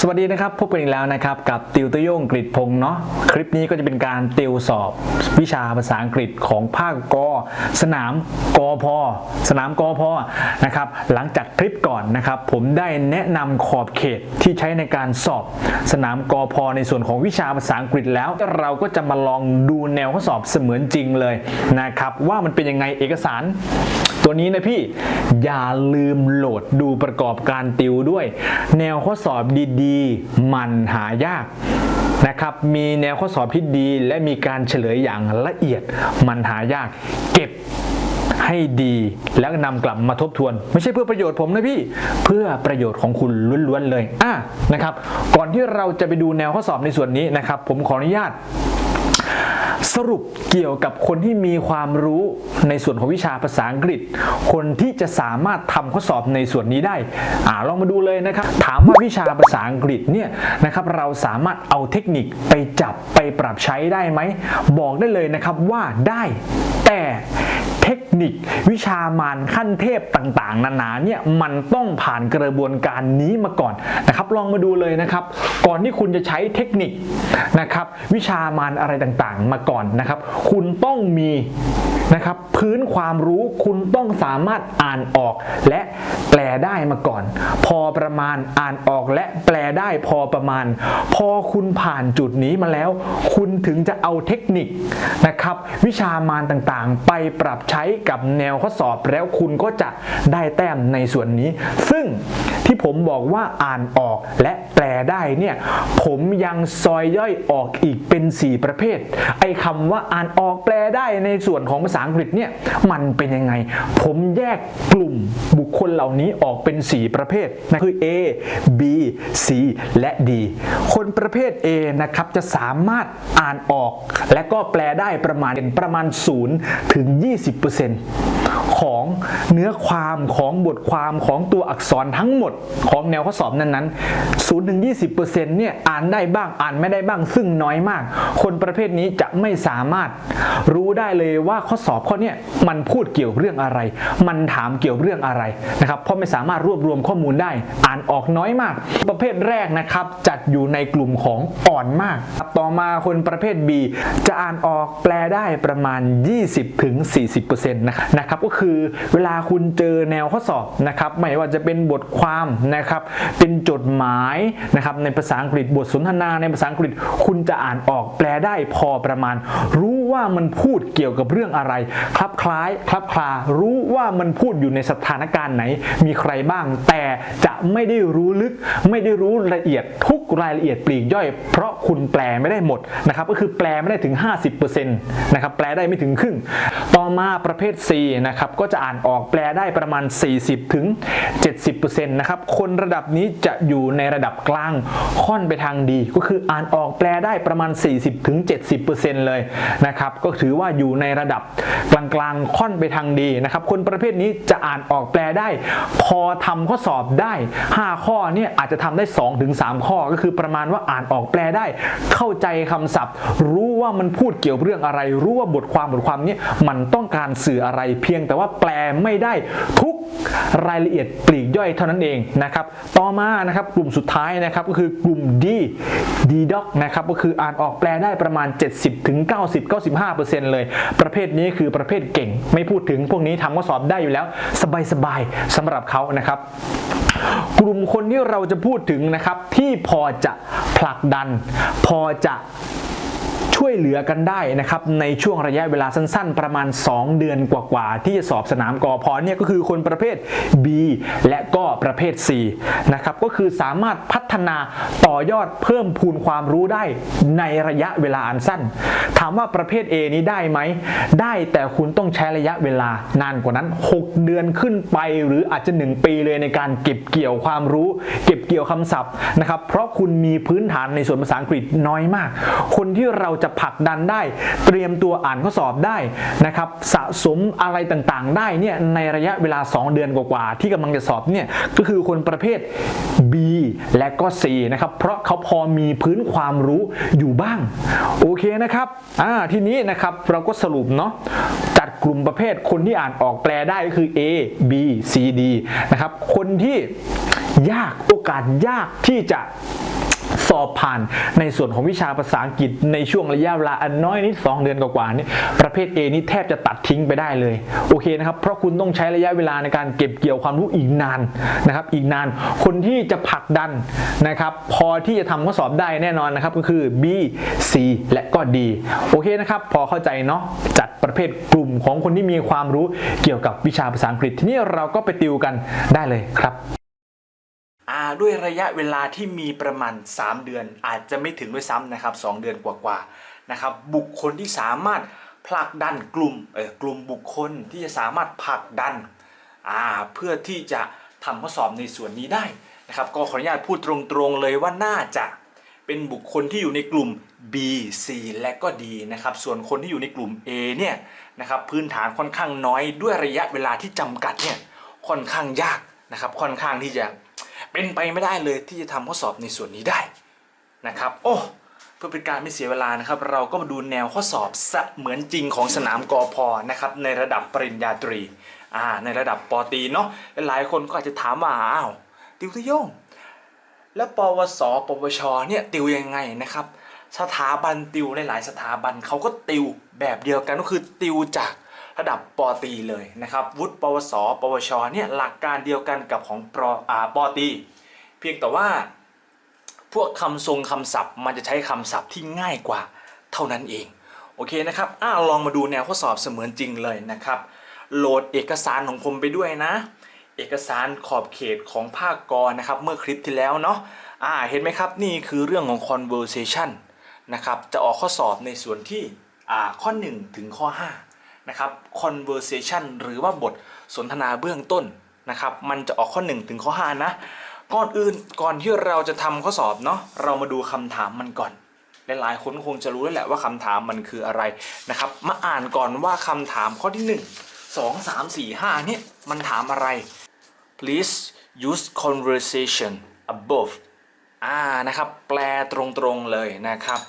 สวัสดีนะครับ พบกันอีกแล้วนะครับ กับติวตโยงกฤษพงศ์เนาะคลิปนี้ก็จะเป็นการติวสอบวิชาภาษาอังกฤษของภาคกสนามกอพอสนามกอพอนะครับ หลังจากคลิปก่อนนะครับ ผมได้แนะนำขอบเขตที่ใช้ในการสอบสนามกอพอในส่วนของวิชาภาษาอังกฤษแล้ว เราก็จะมาลองดูแนวข้อสอบเสมือนจริงเลยนะครับ ว่ามันเป็นยังไงเอกสารตัวนี้นะพี่อย่าลืมโหลดดูประกอบการติวด้วย แนวข้อสอบดีีมันหายากนะครับ มีแนวข้อสอบที่ดี และมีการเฉลยอย่างละเอียดมันหายาก เก็บให้ดีแล้วนำกลับมาทบทวน ไม่ใช่เพื่อประโยชน์ผมนะพี่ เพื่อประโยชน์ของคุณล้วนๆเลยอะนะครับ ก่อนที่เราจะไปดูแนวข้อสอบในส่วนนี้นะครับ ผมขออนุญาต สรุปเกี่ยวกับคนที่มีความรู้ในส่วนของวิชาภาษาอังกฤษ คนที่จะสามารถทำข้อสอบในส่วนนี้ได้อ่าลองมาดูเลยนะครับ ถามว่าวิชาภาษาอังกฤษเนี่ยนะครับเราสามารถเอาเทคนิคไปจับไปปรับใช้ได้ไหม บอกได้เลยนะครับว่าได้แต่ ทคนิค วิชามารขั้นเทพต่างๆ นานาเนี่ยมันต้องผ่านกระบวนการนี้มาก่อนนะครับ ลองมาดูเลยนะครับ ก่อนที่คุณจะใช้เทคนิคนะครับ วิชามารอะไรต่างๆ มาก่อนนะครับ คุณต้องมีนะครับพื้นความรู้คุณต้องสามารถอ่านออกและแปลได้มาก่อน พอประมาณอ่านออกและแปลได้พอประมาณ พอคุณผ่านจุดนี้มาแล้ว คุณถึงจะเอาเทคนิคนะครับ วิชามารต่างๆ ไปปรับใช้กับแนวข้อสอบแล้วคุณก็จะได้แต้มในส่วนนี้ ซึ่งที่ผมบอกว่าอ่านออกและแปลได้เนี่ยผมยังซอยย่อยออกอีกเป็น 4 ประเภท ไอ้คำว่าอ่านออกแปลได้ในส่วนของภาษาอังกฤษเนี่ยมันเป็นยังไง ผมแยกกลุ่มบุคคลเหล่านี้ออกเป็น 4 ประเภทนะคือ A B C และ D คนประเภท A นะครับจะสามารถอ่านออก และก็แปลได้ประมาณประมาณ0ถึง 20%ของเนื้อความของบทความของตัวอักษรทั้งหมดของแนวข้อสอบนั้นๆ0ถึง20%เนี่ยอ่านได้บ้างอ่านไม่ได้บ้างซึ่งน้อยมาก คนประเภทนี้จะไม่สามารถรู้ได้เลยว่าข้อสอบข้อเนี้ยมันพูดเกี่ยวเรื่องอะไร มันถามเกี่ยวเรื่องอะไรนะครับเพราะไม่สามารถรวบรวมข้อมูลได้ อ่านออกน้อยมาก ประเภทแรกนะครับจัดอยู่ในกลุ่มของอ่อนมาก ต่อมาคนประเภท B จะอ่านออกแปลได้ประมาณ 20ถึง40%นะครับนะครับก็คือเวลาคุณเจอแนวข้อสอบนะครับไม่ว่าจะเป็นบทความนะครับเป็นจดหมายนะครับในภาษาอังกฤษบทสนทนาในภาษาอังกฤษคุณจะอ่านออกแปลได้พอประมาณ รู้ว่ามันพูดเกี่ยวกับเรื่องอะไรคลับคล้ายคลับคลารู้ว่ามันพูดอยู่ในสถานการณ์ไหนมีใครบ้าง แต่จะไม่ได้รู้ลึก ไม่ได้รู้ละเอียดทุกรายละเอียดปลีกย่อย เพราะคุณแปลไม่ได้หมดนะครับก็คือแปลไม่ได้ถึง 50%นะครับแปลได้ไม่ถึงครึ่ง ต่อมาประเภท C นะครับก็จะอ่านออกแปลได้ประมาณ 40ถึง70%นะครับคนระดับนี้จะอยู่ในระดับกลางค่อนไปทางดี ก็คืออ่านออกแปลได้ประมาณ 40ถึง70%เลยนะครับก็ถือว่าอยู่ในระดับกลางๆค่อนไปทางดีนะครับคนประเภทนี้จะอ่านออกแปลได้ พอทำข้อสอบได้ 5 ข้อเนี่ยอาจจะทำได้2ถึง3ข้อก็คือประมาณว่าอ่านออกแปลได้ เข้าใจคำศัพท์ รู้ว่ามันพูดเกี่ยวเรื่องอะไร รู้ว่าบทความบทความนี้มันต้องการสื่ออะไรเพียงแต่ว่าแปลไม่ได้ทุกรายละเอียดปลีกย่อยเท่านั้นเองนะครับ ต่อมานะครับกลุ่มสุดท้ายนะครับก็คือกลุ่ม D D doc นะครับก็คืออ่านออกแปลได้ประมาณ 70ถึง90 95 เลย ประเภทนี้คือประเภทเก่ง ไม่พูดถึงพวกนี้ทำข้อสอบได้อยู่แล้ว สบายๆสำหรับเขานะครับกลุ่มคนที่เราจะพูดถึงนะครับที่พอจะผลักดัน พอจะ ช่วยเหลือกันได้นะครับในช่วงระยะเวลาสั้น ๆ ประมาณ 2 เดือนกว่าๆที่จะสอบสนามกอพอเนี่ยก็คือคนประเภท B และก็ประเภท C นะครับก็คือสามารถพัฒนาต่อยอดเพิ่มพูนความรู้ได้ในระยะเวลาอันสั้น ถามว่าประเภท A นี้ได้ไหม ได้แต่คุณต้องใช้ระยะเวลานานกว่านั้น 6 เดือนขึ้นไปหรืออาจจะ 1 ปีเลยในการเก็บเกี่ยวความรู้ เก็บเกี่ยวคำศัพท์นะครับเพราะคุณมีพื้นฐานในส่วนภาษาอังกฤษน้อยมาก คนที่เราจะผลักดันได้ เตรียมตัวอ่านข้อสอบได้นะครับสะสมอะไรต่างๆ ได้เนี่ยในระยะเวลา 2 เดือนกว่าๆที่กำลังจะสอบเนี่ยก็คือคนประเภท B และก็ C นะครับเพราะเขาพอมีพื้นความรู้อยู่บ้าง โอเคนะครับอ่าทีนี้นะครับเราก็สรุปเนาะจัดกลุ่มประเภทคนที่อ่านออกแปลได้ก็คือ A B C D นะครับคนที่ยากโอกาสยากที่จะ สอบผ่านในส่วนของวิชาภาษาอังกฤษในช่วงระยะเวลาอันน้อยนิด 2 เดือนกว่าๆนี่ประเภท A นี่แทบจะตัดทิ้งไปได้เลยโอเคนะครับเพราะคุณต้องใช้ระยะเวลาในการเก็บเกี่ยวความรู้อีกนานนะครับอีกนานคนที่จะผลักดันนะครับพอที่จะทำข้อสอบได้แน่นอนนะครับก็คือ B C และก็ D โอเคนะครับพอเข้าใจเนาะจัดประเภทกลุ่มของคนที่มีความรู้เกี่ยวกับวิชาภาษาอังกฤษ ทีนี้เราก็ไปติวกันได้เลยครับ ด้วยระยะเวลาที่มีประมาณ 3 เดือน อาจจะไม่ถึงด้วยซ้ำนะครับ 2 เดือนกว่าๆนะครับ บุคคลที่สามารถผลักดันกลุ่มเออกลุ่มบุคคลที่จะสามารถผลักดันอ่าเพื่อที่จะทำข้อสอบในส่วนนี้ได้นะครับ ก็ขออนุญาตพูดตรงๆเลยว่าน่าจะเป็นบุคคลที่อยู่ในกลุ่ม B C และก็ D นะครับ ส่วนคนที่อยู่ในกลุ่ม A เนี่ยนะครับพื้นฐานค่อนข้างน้อยด้วยระยะเวลาที่จำกัดเนี่ยค่อนข้างยากนะครับ ค่อนข้างที่จะ เป็นไปไม่ได้เลยที่จะทำข้อสอบในส่วนนี้ได้นะครับ โอ้เพื่อเป็นการไม่เสียเวลานะครับ เราก็มาดูแนวข้อสอบเสเหมือนจริงของสนามกอพนะครับในระดับปริญญาตรีอ่าในระดับปอตีเนาะหลายคนก็อาจจะถามว่าอ้าวติวทยง แล้วปวส ปวชเนี่ยติวยังไงนะครับ สถาบันติวหลายๆสถาบันเขาก็ติวแบบเดียวกันก็คือติวจาก ระดับปอตีเลยนะครับวุฒิปวส ปวชเนี่ยหลักการเดียวกันกับของปอ่าปอตี เพียงแต่ว่าพวกคำทรงคำศัพท์ มันจะใช้คำศัพท์ที่ง่ายกว่าเท่านั้นเองโอเคนะครับอ้าลองมาดูแนวข้อสอบเสมือนจริงเลยนะครับ โหลดเอกสารของผมไปด้วยนะ เอกสารขอบเขตของภาคกรนะครับ เมื่อคลิปที่แล้วเนาะอ่าเห็นไหมครับนี่คือเรื่องของ conversation นะครับ จะออกข้อสอบในส่วนที่อ่าข้อ 1 ถึงข้อ 5 นะครับ conversation หรือว่าบทสนทนาเบื้องต้นนะครับ มันจะออกข้อ 1 ถึงข้อ 5 นะ ก่อนอื่นก่อนที่เราจะทำข้อสอบเนาะเรามาดูคำถามมันก่อนหลายๆคนคงจะรู้แล้วแหละว่าคำถามมันคืออะไรนะครับ มาอ่านก่อนว่าคำถามข้อที่ 1 2 3 4 5เนี่ยมันถามอะไร please use conversation above อ่านะครับแปลตรงๆเลยนะครับ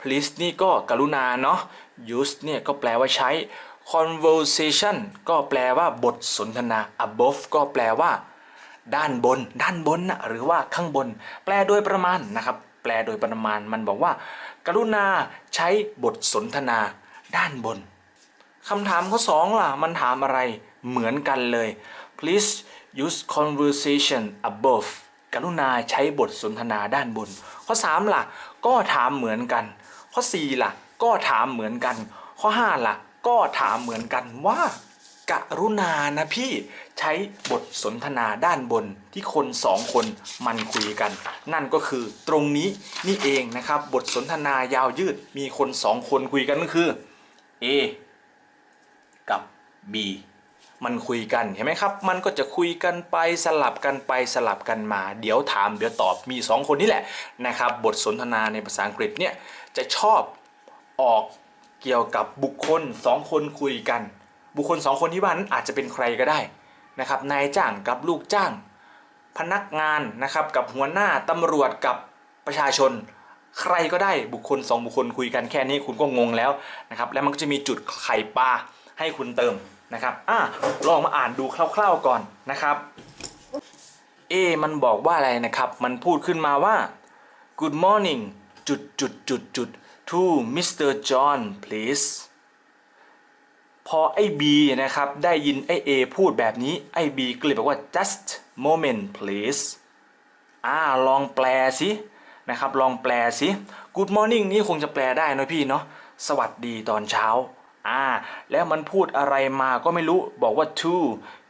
please นี่ก็กรุณาเนาะ use เนี่ยก็แปลว่าใช้ conversation ก็แปลว่าบทสนทนา above ก็แปลว่า ด้านบน ด้านบนนะหรือว่าข้างบน แปลโดยประมาณนะครับ แปลโดยประมาณมันบอกว่า กรุณาใช้บทสนทนา ด้านบนคำถามข้อ2ล่ะ มันถามอะไรเหมือนกันเลย please use conversation above กรุณาใช้บทสนทนาด้านบน ข้อ3ล่ะ ก็ถามเหมือนกัน ข้อ 4 ล่ะ ก็ถามเหมือนกัน ข้อ 5 ล่ะ ก็ถามเหมือนกันว่ากรุณานะพี่ใช้บทสนทนาด้านบนที่คนสองคนมันคุยกัน นั่นก็คือตรงนี้นี่เองนะครับ บทสนทนายาวยืดมีคนสองคนคุยกันก็คือ A กับ B มันคุยกันเห็นไหมครับ มันก็จะคุยกันไปสลับกันไปสลับกันมา เดี๋ยวถามเดี๋ยวตอบมี 2 คนนี่แหละนะครับ บทสนทนาในภาษาอังกฤษเนี่ยจะชอบออก เกี่ยวกับบุคคล 2 คนคุยกัน บุคคล 2 คนที่ว่านั้นอาจจะเป็นใครก็ได้นะครับนายจ้างกับลูกจ้าง พนักงานนะครับกับหัวหน้าตำรวจกับประชาชน ใครก็ได้บุคคล 2 บุคคลคุยกันแค่นี้คุณก็งงแล้วนะครับแล้วมันก็จะมีจุดไข่ปลาให้คุณเติมนะครับอะลองมาอ่านดูคร่าวๆก่อนนะครับ A มันบอกว่าอะไรนะครับ มันพูดขึ้นมาว่า Good morning จุดจุดจุดจุด to Mr. John please พอไอ้ B นะครับ ได้ยินไอ้ A พูดแบบนี้ ไอ้ B ก็เลยบอกว่า just moment please อ่าลองแปลสินะครับ ลองแปลสิ Good morning นี่คงจะแปลได้นะพี่เนาะสวัสดีตอนเช้าอ่าแล้วมันพูดอะไรมาก็ไม่รู้บอกว่า to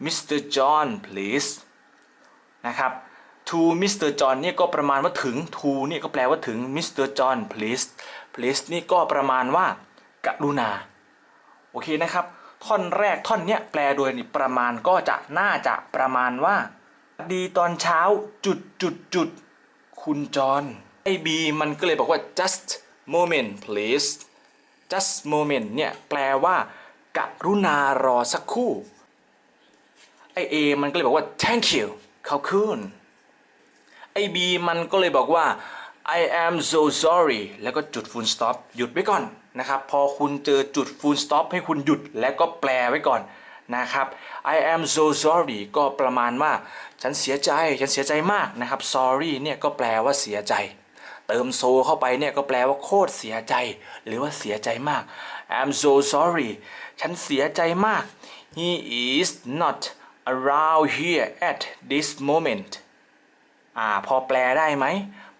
Mr. John please นะครับ to Mr. John นี่ก็ประมาณว่าถึง to นี่ก็แปลว่าถึง Mr. John please please นี่ก็ประมาณว่ากรุณา โอเคนะครับ ท่อนแรกท่อนเนี้ยแปลโดยนี่ประมาณก็จะน่าจะประมาณว่า ดีตอนเช้าจุดจุดจุดคุณจอนไอบีมันก็เลยบอกว่า just moment please just moment เนี่ยแปลว่ากรุณารอสักครู่ไอเอมันก็เลยบอกว่า thank you ขอบคุณไอบีมันก็เลยบอกว่า I am so sorry แล้วก็จุด full stop หยุดไว้ก่อนนะครับพอคุณเจอจุด full stop ให้คุณหยุดแล้วก็แปลไว้ก่อนนะครับ I am so sorry ก็ประมาณว่า ฉันเสียใจ ฉันเสียใจมากนะครับ sorry เนี่ยก็แปลว่าเสียใจ เติมโซเข้าไปเนี่ยก็แปลว่าโคตรเสียใจ หรือว่าเสียใจมาก I'm so sorry ฉันเสียใจมาก He is not around here at this moment อ่า พอแปลได้ไหม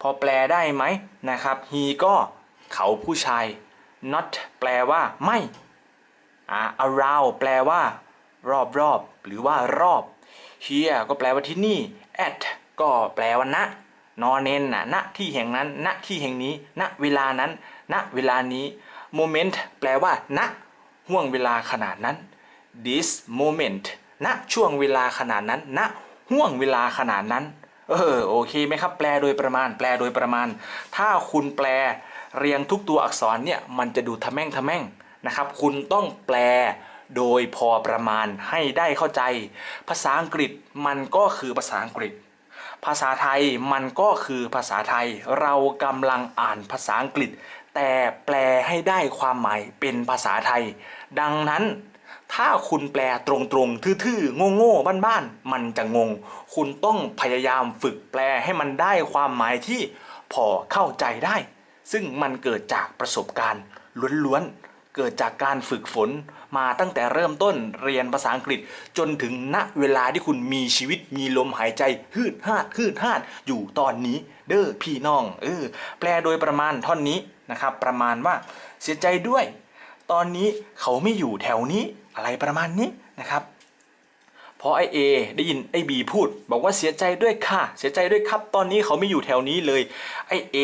พอแปลได้ไหมนะครับ he ก็เขาผู้ชาย not แปลว่าไม่อ่า around แปลว่า รอบรอบหรือว่ารอบ here ก็แปลว่าที่นี่ at ก็แปลว่าณนอนเน้นนะณที่แห่งนั้น ณที่แห่งนี้ ณเวลานั้น ณเวลานี้ moment แปลว่า ณห่วงเวลาขนาดนั้น this moment ณช่วงเวลาขนาดนั้น ณห่วงเวลาขนาดนั้น เออโอเคไหมครับ แปลโดยประมาณ แปลโดยประมาณ ถ้าคุณแปลเรียงทุกตัวอักษรเนี่ยมันจะดูทะแม่งทะแม่งนะครับ คุณต้องแปลโดยพอประมาณให้ได้เข้าใจ ภาษาอังกฤษมันก็คือภาษาอังกฤษ ภาษาไทยมันก็คือภาษาไทย เรากำลังอ่านภาษาอังกฤษ แต่แปลให้ได้ความหมายเป็นภาษาไทย ดังนั้น ถ้าคุณแปลตรงๆ ทื่อๆ โง่ๆ บ้านๆ มันจะงง คุณต้องพยายามฝึกแปลให้มันได้ความหมายที่พอเข้าใจได้ ซึ่งมันเกิดจากประสบการณ์ล้วนๆ เกิดจากการฝึกฝนมาตั้งแต่เริ่มต้นเรียนภาษาอังกฤษ จนถึงณเวลาที่คุณมีชีวิตมีลมหายใจฮืดฮาดฮืดฮาดอยู่ตอนนี้ เด้อพี่น้องเออแปลโดยประมาณท่อนนี้นะครับประมาณว่าเสียใจด้วย ตอนนี้เขาไม่อยู่แถวนี้อะไรประมาณนี้นะครับพอไอเอได้ยินไอบีพูด บอกว่าเสียใจด้วยค่ะ เสียใจด้วยครับตอนนี้เขาไม่อยู่แถวนี้เลยไอเอ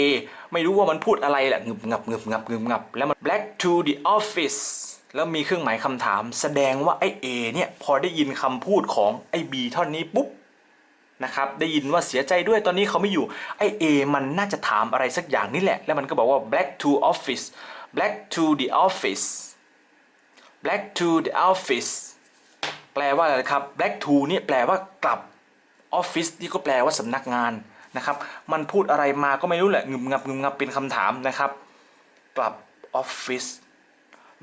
ไม่รู้ว่ามันพูดอะไรแหละงึบงับงึบงับงึบงับแล้วมัน black to the office แล้วมีเครื่องหมายคำถาม แสดงว่าไอเอเนี่ยพอได้ยินคำพูดของไอบีท่อนนี้ปุ๊บนะครับได้ยินว่าเสียใจด้วยตอนนี้เขาไม่อยู่ไอเอมันน่าจะถามอะไรสักอย่างนี่แหละ แล้วมันก็บอกว่า black to office black to the office black to the office แปลว่าอะไรครับ black to นี่แปลว่ากลับ office นี่ก็แปลว่าสำนักงานนะครับ มันพูดอะไรมาก็ไม่รู้แหละงึมงับงึมงับเป็นคำถามนะครับ กลับ office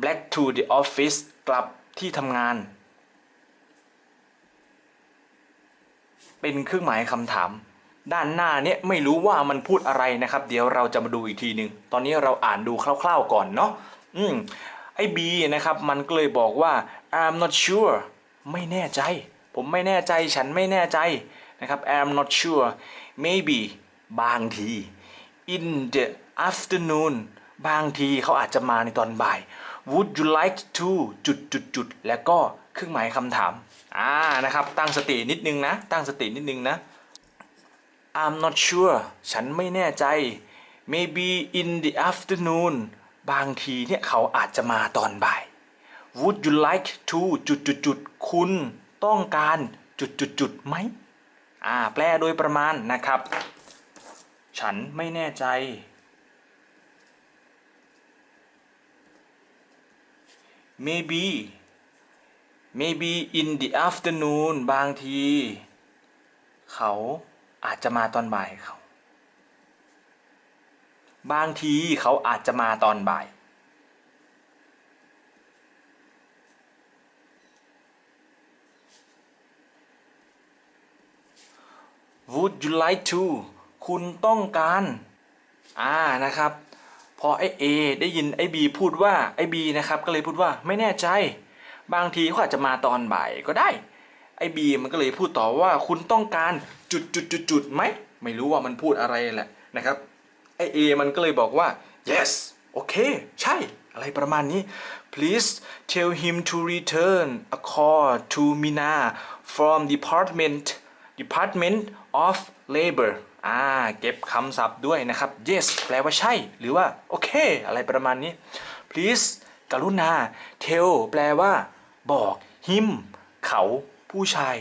black to the office กลับที่ทำงาน เป็นเครื่องหมายคำถาม ด้านหน้าเนี่ยไม่รู้ว่ามันพูดอะไรนะครับ เดี๋ยวเราจะมาดูอีกทีหนึ่งตอนนี้เราอ่านดูคร่าวๆก่อนเนาะอืมไอ้บีนะครับมันก็เลยบอกว่า I'm not sure ไม่แน่ใจ ผมไม่แน่ใจฉันไม่แน่ใจนะครับ I'm not sure maybe บางที in the afternoon บางทีเขาอาจจะมาในตอนบ่าย would you like to จุดจุดจุดแล้วก็เครื่องหมายคำถามอ่านะครับตั้งสตินิดนึงนะ ตั้งสตินิดนึงนะ I'm not sure ฉันไม่แน่ใจ maybe in the afternoon บางทีเนี่ยเขาอาจจะมาตอนบ่าย Would you like to จุดจุดจุดคุณต้องการจุดจุดจุดไหมอ่าแปลโดยประมาณนะครับ ฉันไม่แน่ใจ maybe maybe in the afternoon บางที เขา อาจจะมาตอนบ่ายเขา บางทีเขาอาจจะมาตอนบ่าย Would you like to คุณต้องการ อ่า นะครับ พอไอ้ A ได้ยินไอ้ B พูดว่าไอ้ B นะครับ ก็เลยพูดว่าไม่แน่ใจ บางทีเขาอาจจะมาตอนบ่ายก็ได้ ไอ้ B มันก็เลยพูดต่อว่าคุณต้องการจุดจุดจุดจุดไหมไม่รู้ว่ามันพูดอะไรแหละนะครับไอ้ A มันก็เลยบอกว่า yes โอเค ใช่ อะไรประมาณนี้ please tell him to return a call to Mina from department department of labor อ่า เก็บคำศัพท์ด้วยนะครับ yes แปลว่าใช่ หรือว่า โอเค อะไรประมาณนี้ please กรุณา tell แปลว่า บอก him เขา ผู้ชาย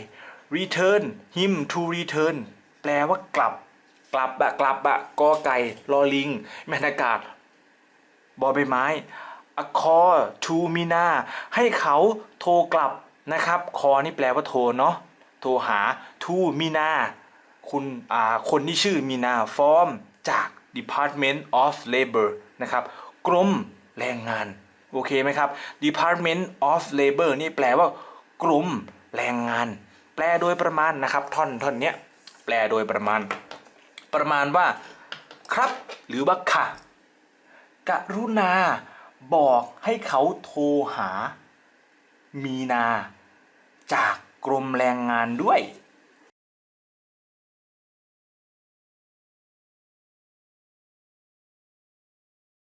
return him to return แปลว่ากลับ กลับอะกลับอะกอไก่ลอลิงแมนอากาศบอใบไม้ a call to Mina ให้เขาโทรกลับนะครับ call นี่แปลว่าโทรเนาะโทรหา to Mina คุณอ่าคนที่ชื่อมีนา form จาก Department of Labor นะครับกรมแรงงาน โอเคไหมครับ Department of Labor นี่แปลว่ากรม แรงงาน แปลโดยประมาณนะครับท่อนท่อนเนี้ยแปลโดยประมาณ ประมาณว่าครับหรือว่าค่ะกรุณาบอกให้เขาโทรหา มีนา จากกรมแรงงานด้วย